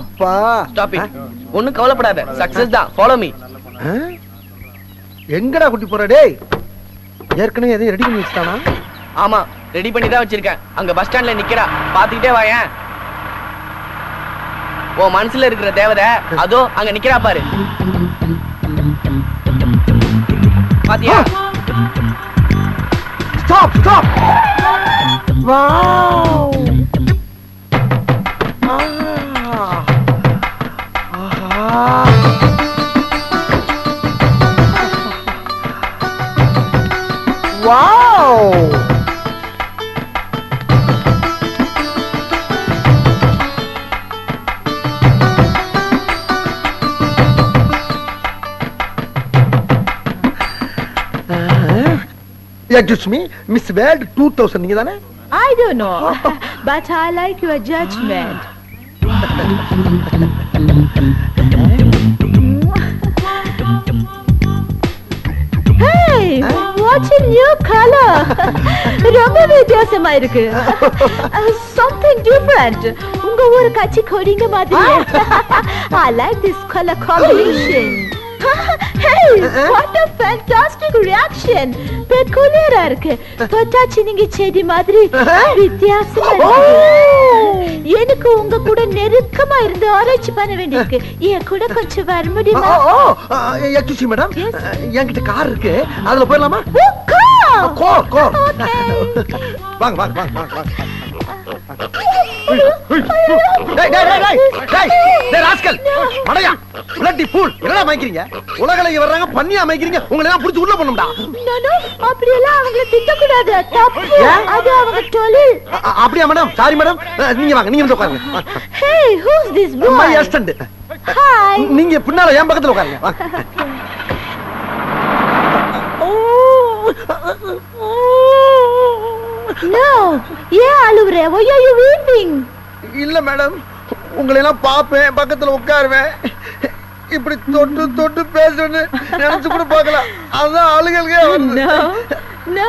அப்பா. Stop it ஒண்ணும் கவலைப்படாத. சக்சஸ் தான். Follow me? எங்கடா குட்டி போற? டேய். ஏற்கனவே எதையும் ரெடி பண்ணி வச்சுட்டானா? ஆமா. ரெடி பண்ணி தான் வச்சிருக்கேன். அங்க பஸ் ஸ்டாண்ட்ல நிக்கிறா. பாத்துக்கிட்டே வாயேன் உன் மனசுல இருக்கிற தேவதை அதோ அங்க நிக்கிறா பாரு. பாத்தியா? Stop stop wow excuse me Miss World two thousand நீங்க தானே I don't know but I like your judgment Hey, what's a new color? ரொம்ப வித்தியாசமா இருக்கு something different. உங்க ஒரு கட்சி கொடிங்க மாதிரி I like this color combination. hey, what a fantastic reaction. பெக்குலியரா இருக்கு. தொட்டாச்சி நீங்க செடி மாதிரி. வித்தியாசமா இருக்கு. எனக்கு உங்க கூட நெருக்கமா இருந்து ஆராய்ச்சி பண்ண வேண்டியிருக்கு. என் கூட கொஞ்சம் வர முடியுமா எக்ஸ்கியூஸ் மேடம். என்கிட்ட கார் இருக்கு. அதுல போயிடலாமா. கோர்! கோர். வாங்க வாங்க வாங்க வாங்க. உலகலைக்கு வர்றாங்க பண்ணியா அமைக்கிறீங்க. உங்களை எல்லாம் புடிச்சு உள்ள பண்ணும்டா அவங்கள திட்டக்கூடாது? அது அவங்க தொழில். அப்படியா மேடம்? Sorry madam. நீங்க வாங்க நீங்க வந்து உட்காருங்க. Hey, who's this my boy? Assistant. நீங்க பின்னால என் பக்கத்துல உட்காருங்க. No, ஏன் அழுவுற? Why are you weeping? இல்ல மேடம் உங்களை எல்லாம் பாப்பேன் பக்கத்துல உட்காருவேன். இப்படி தொட்டு தொட்டு பேசுறேன்னு நினைச்சு கூட பார்க்கல. அதான் வருது. No, no.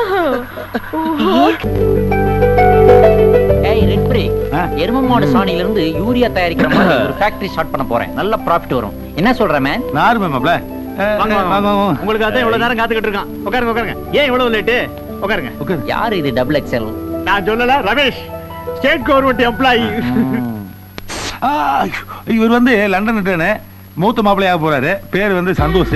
ஏய் ரெட் பிரேக் எரும மாடு சாணியில இருந்து யூரியா தயாரிக்கிற மாதிரி ஒரு ஃபேக்டரி ஸ்டார்ட் பண்ண போறேன். நல்ல ப்ராஃபிட் வரும். என்ன சொல்ற மேன் நார்மல் மாப்ள வாங்க வாங்க உங்களுக்கு அதான் இவ்வளவு நேரம் காத்துக்கிட்டு இருக்கான். உட்காருங்க உட்காருங்க. ஏன் இவ்வளவு லேட்டு உட்காருங்க. யார் இது டபுள் எக்ஸ்எல் நான் சொல்லல ரமேஷ். ஸ்டேட் கவர்மெண்ட் எம்ப்ளாயி இவர் வந்து லண்டன் ரிட்டர்னு மூத்த மாப்பிள்ளையாக போறாரு. பேர் வந்து சந்தோஷ்.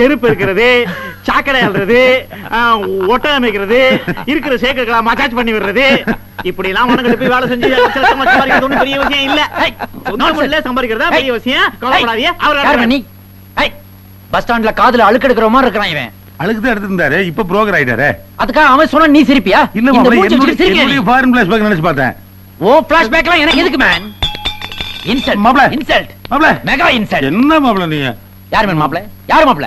தெருப்பு இருக்கிறது சாக்கடை அல்றது ஒட்டை அமைக்கிறது இருக்கிற சேக்கர்களை மசாஜ் பண்ணி விடுறது. இப்படி எல்லாம் உனக்கு போய் வேலை செஞ்சு சம்பாதிக்கிறது பெரிய விஷயம் இல்ல. முறையில சம்பாதிக்கிறதா பெரிய விஷயம்? கவலைப்படாதீங்க. அவர் நீ? ஏய், பஸ் ஸ்டாண்ட்ல காதுல அழுக்கெடுக்கிற மாதிரி இருக்கிறான் இவன். அழுக்கு தான் எடுத்திருந்தாரு இப்ப புரோக்கர் ஆயிட்டாரு. அதுக்காக அவன் சொன்னா நீ சிரிப்பியா? இல்ல என்னுடைய ஃபாரின் பிளேஸ் பேக் நினைச்சு பார்த்தேன். ஓ பிளாஷ்பேக்லாம் எனக்கு எதுக்கு மேன் இன்சல்ட் மாப்ள. இன்சல்ட் மாப்பிள்ள மெகா இன்சல்ட் என்ன மாப்பிள்ள நீங்க? யார் மேன் மாப்ள யார் மாப்ள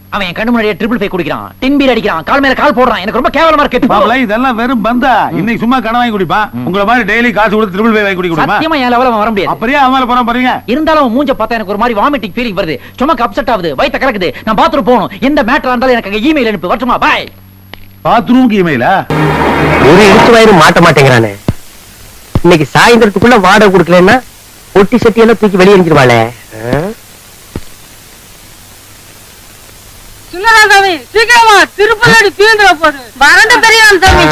அவன் என் கண்ணு முன்னாடியே ட்ரிபிள் ஃபைவ் குடிக்கிறான். டின் பீர் அடிக்கிறான். கால் மேல கால் போடுறான். எனக்கு ரொம்ப கேவலமா இருக்கு. மாப்பிள இதெல்லாம் வெறும் பந்தா. இன்னைக்கு சும்மா கடன் வாங்கி குடிப்பான். உங்களை மாதிரி டெய்லி காசு கொடுத்து ட்ரிபிள் வாங்கி குடி குடிப்பா சத்தியமா என் லெவல வர முடியாது. அப்படியே அவன் போறான் பாருங்க. இருந்தாலும் மூஞ்ச பார்த்தா எனக்கு ஒரு மாதிரி வாமிட்டிங் ஃபீலிங் வருது. ஸ்டொமக் அப்செட் ஆகுது. வயித்த கலக்குது. நான் பாத்ரூம் போகணும். எந்த மேட்டரா இருந்தாலும் எனக்கு அங்க இமெயில் அனுப்பு. வரட்டுமா? பாய் பாத்ரூம்க்கு இமெயிலா ஒரு இழுத்து வயிறு மாட்ட மாட்டேங்கிறானே. இன்னைக்கு சாயந்தரத்துக்குள்ள வாடகை கொடுக்கலன்னா ஒட்டி சட்டி எல்லாம் தூக்கி வெளியே எரிஞ்சிருவாளே. சின்னராசாமி சீக்கிரமா திருப்பதி தீந்துற போது. வறண்ட பெரியவன் சாமி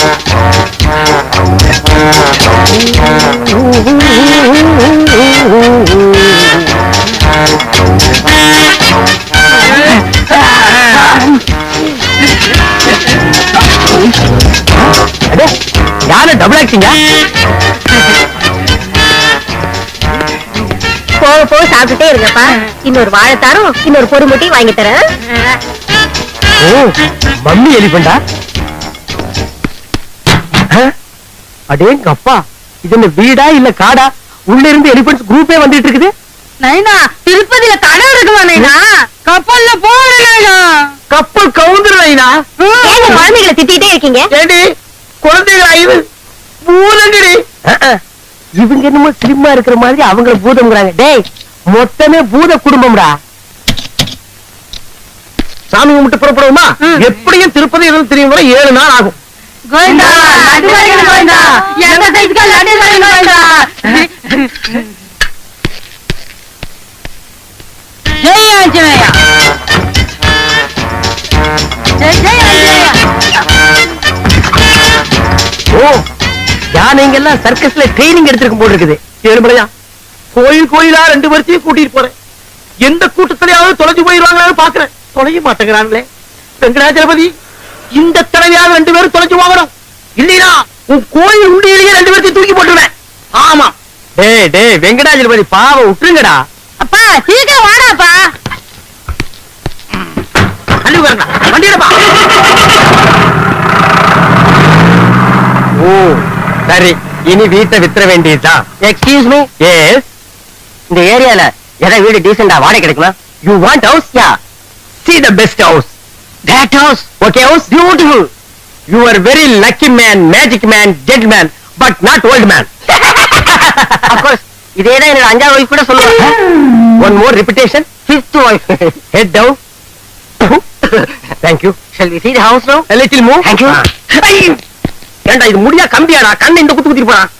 அடே, யாரு டபுள் ஆக்டிங்க போக போக சாப்பிட்டுட்டே இருங்கப்பா. இன்னொரு வாழைத்தாரும் இன்னொரு பொறுமுட்டையும் வாங்கி தரேன். ஓ மம்மி எலிபண்டா அடேங்க அப்பா இது என்ன வீடா இல்ல காடா? உள்ள இருந்து எலிபண்ட்ஸ் குரூப்பே வந்துட்டு இருக்குது? நைனா திருப்பதியில கடை இருக்குமா நைனா? கப்பல்ல நைனா. கப்பல் கவுந்துருவைனா ஏங்க குழந்தைகளை திட்டிகிட்டே இருக்கீங்க? ஏடி குழந்தைகளா இது பூதங்கடி இவங்க என்னமோ ஸ்லிம்மா இருக்கிற மாதிரி அவங்கள பூதம்ங்கிறாங்க. டேய் மொத்தமே பூத குடும்பம்டா. சாமி கும்பிட்டு புறப்படுவோமா? எப்படியும் திருப்பதி எதுவும் தெரியும் வரை ஏழு நாள் ஆகும். ஜெய் ஆஞ்சநேயா. ஜெய் ஜெய் ஆஞ்சநேயா. ஓ யானைங்க எல்லாம் சர்க்கஸ்ல ட்ரைனிங் எடுத்திருக்கும் போல இருக்குது. ஏழுமலையா? கோயில் கோயிலா ரெண்டு பேர்த்தையும் கூட்டிட்டு போறேன். எந்த கூட்டத்திலேயாவது தொலைஞ்சு போயிருவாங்களான்னு பாக்குறேன் தொலைய மாட்டேங்கிறாங்களே. வெங்கடாச்சலபதி இந்த தடவையாவது ரெண்டு பேரும் தொலைஞ்சு போகணும். இல்லையா உன் கோயில் உண்டியிலேயே ரெண்டு பேர்த்தையும் தூக்கி போட்டுருவேன். ஆமா. டேய் டேய் வெங்கடாச்சலபதி பாவம் விட்டுருங்கடா. அப்பா சீக்கிரம் வாடாப்பா. வண்டியிடப்பா ஓ சரி. இனி வீட்டை வித்துற வேண்டியதுதான் எக்ஸ்கியூஸ் மீ எஸ் இந்த ஏரியால எதை வீடு டீசெண்டா வாடகை கிடைக்குமா? You want house yeah see the best house that house okay house beautiful you are very lucky man magic man gent man but not old man of course இதே தான் என்னோட அஞ்சாவது ஒய்ஃப் கூட சொல்லுவேன் one more repetition fifth wife head down thank you shall we see the house now a little move thank you ஏண்டா இது முடியா கம்பியாடா கண்ணை இந்த குத்து குத்திட்டு போறான்